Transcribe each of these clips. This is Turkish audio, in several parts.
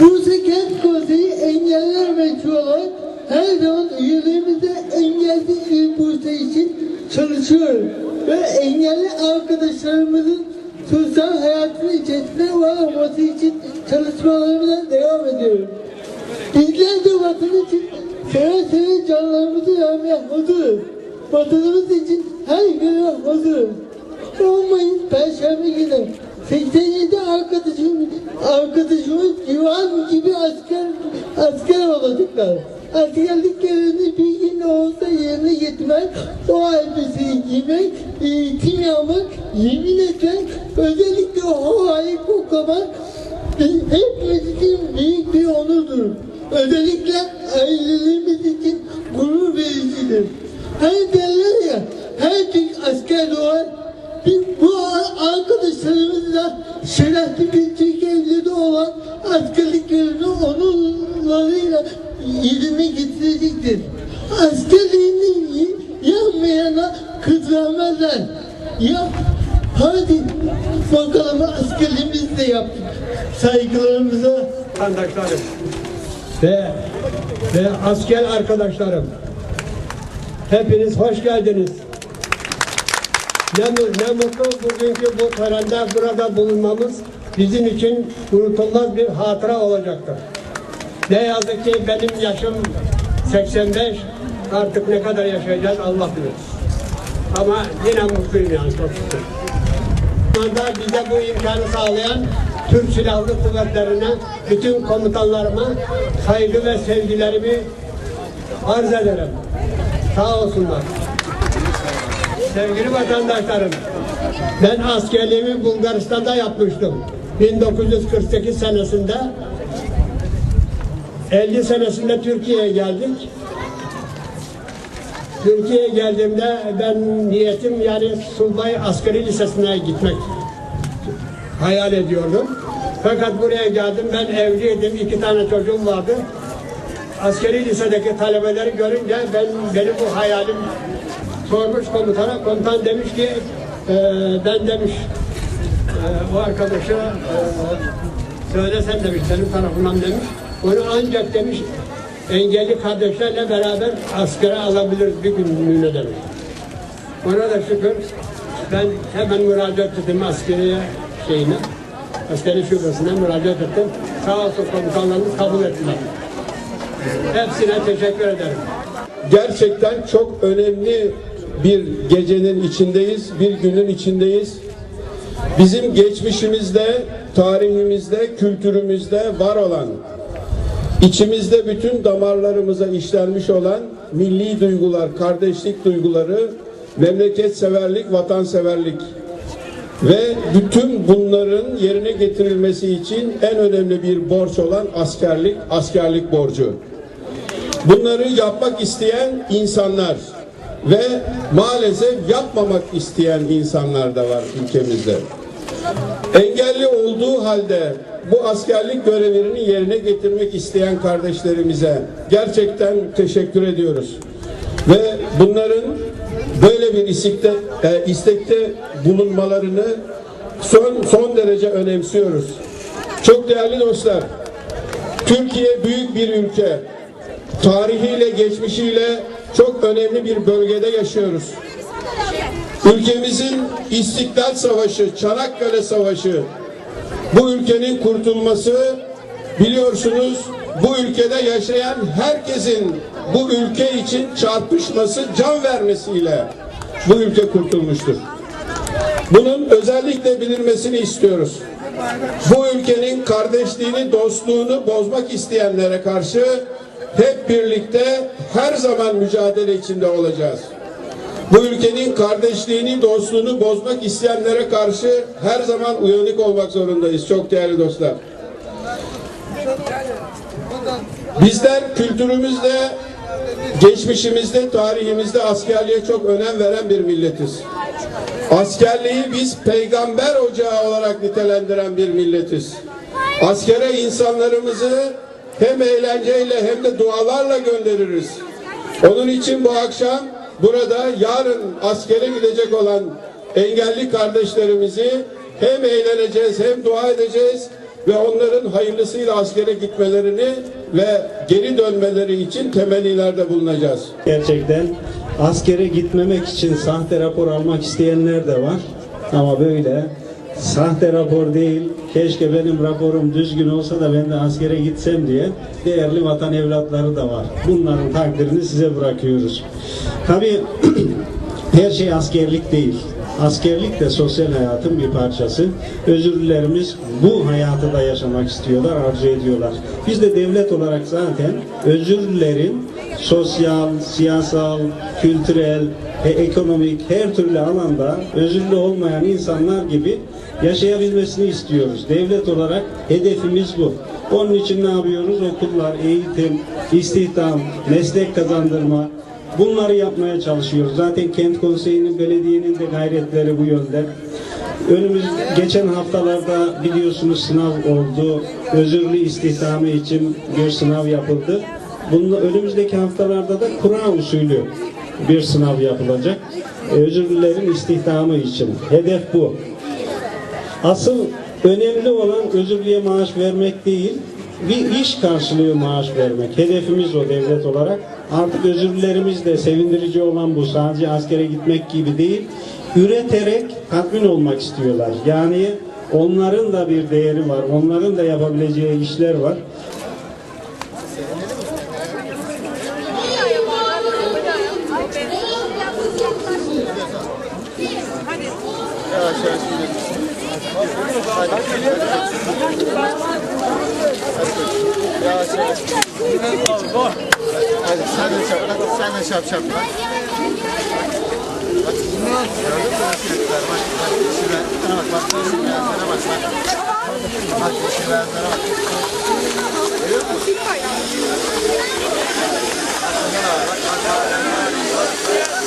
Bursa Kent Konseyi engeller meşru her zaman üyelerimizde engelli il için çalışıyoruz. Ve engelli arkadaşlarımızın sosyal hayatının içerisinde var olması için çalışmalarımıza devam ediyoruz. Bizler de vatan için seve seve canlarımızı vermeye hazırız. Vatanımız için her göre hazırız. 10 Mayıs Perşembe günü 87 arkadaşım, arkadaşımız civan gibi asker, asker olacaklar. Askerlik görevini bir gün olsa yerine getirmek, o elbiseyi giymek, eğitim yapmak, yemin etmek, özellikle o havayı koklamak hepimiz için büyük bir onurdur. Özellikle ailelerimiz için gurur vericidir. Hani derler ya, her Türk asker doğar, biz bu arkadaşlarımızla şerefli bir Türk evleri olan askerliklerini onurlarıyla yerine getirecektir. Askerliğini yapmayana kız vermezler. Yap, hadi bakalım askerliğimizi de yaptık. Saygılarımıza vatandaşlarım ve ve asker arkadaşlarım hepiniz hoş geldiniz. Ne, ne mutlu bugünkü bu törende burada bulunmamız bizim için unutulmaz bir hatıra olacaktır. Ne yazık ki benim yaşım 85 artık ne kadar yaşayacağız Allah bilir. Ama yine mutluyum yani çok şükür. Şu anda bize bu imkanı sağlayan Türk Silahlı Kuvvetleri'ne, bütün komutanlarıma saygı ve sevgilerimi arz ederim. Sağ olsunlar. Sevgili vatandaşlarım, ben askerliğimi Bulgaristan'da yapmıştım. 1948 senesinde 50 senesinde Türkiye'ye geldik. Türkiye'ye geldiğimde ben niyetim yani Sulbay Askeri Lisesi'ne gitmek hayal ediyordum. Fakat buraya geldim ben evliydim, iki tane çocuğum vardı. Askeri lisedeki talebeleri görünce ben benim bu hayalim sormuş komutana. Komutan demiş ki "Ee, ben demiş "e, o arkadaşa e, söylesen demiş senin tarafından demiş. Onu ancak demiş engelli kardeşlerle beraber askere alabiliriz bir günlüğüne demiş. Ona da şükür ben hemen müracaat ettim askeriye şeyine, askeri şubesine müracaat ettim. Sağ olsun komutanlarımız kabul ettiler. Hepsine teşekkür ederim. Gerçekten çok önemli bir gecenin içindeyiz, bir günün içindeyiz. Bizim geçmişimizde, tarihimizde, kültürümüzde var olan, içimizde bütün damarlarımıza işlenmiş olan milli duygular, kardeşlik duyguları, memleket severlik, vatanseverlik ve bütün bunların yerine getirilmesi için en önemli bir borç olan askerlik, askerlik borcu. Bunları yapmak isteyen insanlar ve maalesef yapmamak isteyen insanlar da var ülkemizde. Engelli olduğu halde bu askerlik görevini yerine getirmek isteyen kardeşlerimize gerçekten teşekkür ediyoruz. Ve bunların böyle bir istekte, e, istekte bulunmalarını son, son derece önemsiyoruz. Çok değerli dostlar, Türkiye büyük bir ülke. Tarihiyle, geçmişiyle çok önemli bir bölgede yaşıyoruz. Ülkemizin İstiklal Savaşı, Çanakkale Savaşı, bu ülkenin kurtulması biliyorsunuz bu ülkede yaşayan herkesin bu ülke için çarpışması, can vermesiyle bu ülke kurtulmuştur. Bunun özellikle bilinmesini istiyoruz. Bu ülkenin kardeşliğini, dostluğunu bozmak isteyenlere karşı hep birlikte her zaman mücadele içinde olacağız. Bu ülkenin kardeşliğini, dostluğunu bozmak isteyenlere karşı her zaman uyanık olmak zorundayız çok değerli dostlar. Bizler kültürümüzde, geçmişimizde, tarihimizde askerliğe çok önem veren bir milletiz. Askerliği biz peygamber ocağı olarak nitelendiren bir milletiz. Askere insanlarımızı hem eğlenceyle hem de dualarla göndeririz. Onun için bu akşam burada yarın askere gidecek olan engelli kardeşlerimizi hem eğleneceğiz hem dua edeceğiz ve onların hayırlısıyla askere gitmelerini ve geri dönmeleri için temennilerde bulunacağız. Gerçekten askere gitmemek için sahte rapor almak isteyenler de var. Ama böyle sahte rapor değil, keşke benim raporum düzgün olsa da ben de askere gitsem diye değerli vatan evlatları da var. Bunların takdirini size bırakıyoruz. Tabii her şey askerlik değil. Askerlik de sosyal hayatın bir parçası. Özürlülerimiz bu hayatı da yaşamak istiyorlar, arzu ediyorlar. Biz de devlet olarak zaten özürlülerin sosyal, siyasal, kültürel ve ekonomik her türlü alanda özürlü olmayan insanlar gibi yaşayabilmesini istiyoruz. Devlet olarak hedefimiz bu. Onun için ne yapıyoruz? Okullar, eğitim, istihdam, meslek kazandırma, Bunları yapmaya çalışıyoruz. Zaten kent konseyinin, belediyenin de gayretleri bu yönde. Önümüz geçen haftalarda biliyorsunuz sınav oldu. Özürlü istihdamı için bir sınav yapıldı. Bunun önümüzdeki haftalarda da kura usulü bir sınav yapılacak. Özürlülerin istihdamı için. Hedef bu. Asıl önemli olan özürlüye maaş vermek değil, bir iş karşılığı maaş vermek. Hedefimiz o devlet olarak. Artık özürlülerimiz de sevindirici olan bu. Sadece askere gitmek gibi değil, üreterek tatmin olmak istiyorlar. Yani onların da bir değeri var, onların da yapabileceği işler var. Hadi sen de çap, hadi sen de çap çap. Bak. Bak, mü çocuklar? Bak, bak, renklerine bak, bak, renklerine bak, bak. Bak, renklere bak. Görüyor musun? En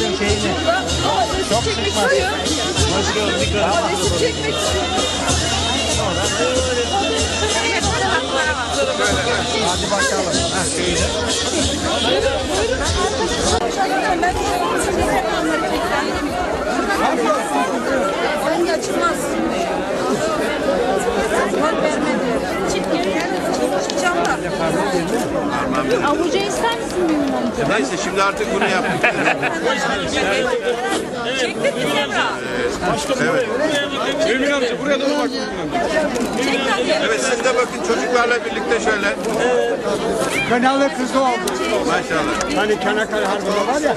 Yemediğim şeyini. Çok sıkmaz. Hoş gördük. Hadi bakalım. Ha, şöyle. Bence açılmaz. Bak vermedi. Çift Çıkacağım da. Avuca ister misin Mümin amca? Neyse şimdi artık bunu yaptık. Çektik mi Semra? Emin amca buraya doğru bak. Evet siz de bakın çocuklarla birlikte şöyle. Kanalı kızı oldu. Maşallah. Hani Çanakkale Harbi'nde var ya.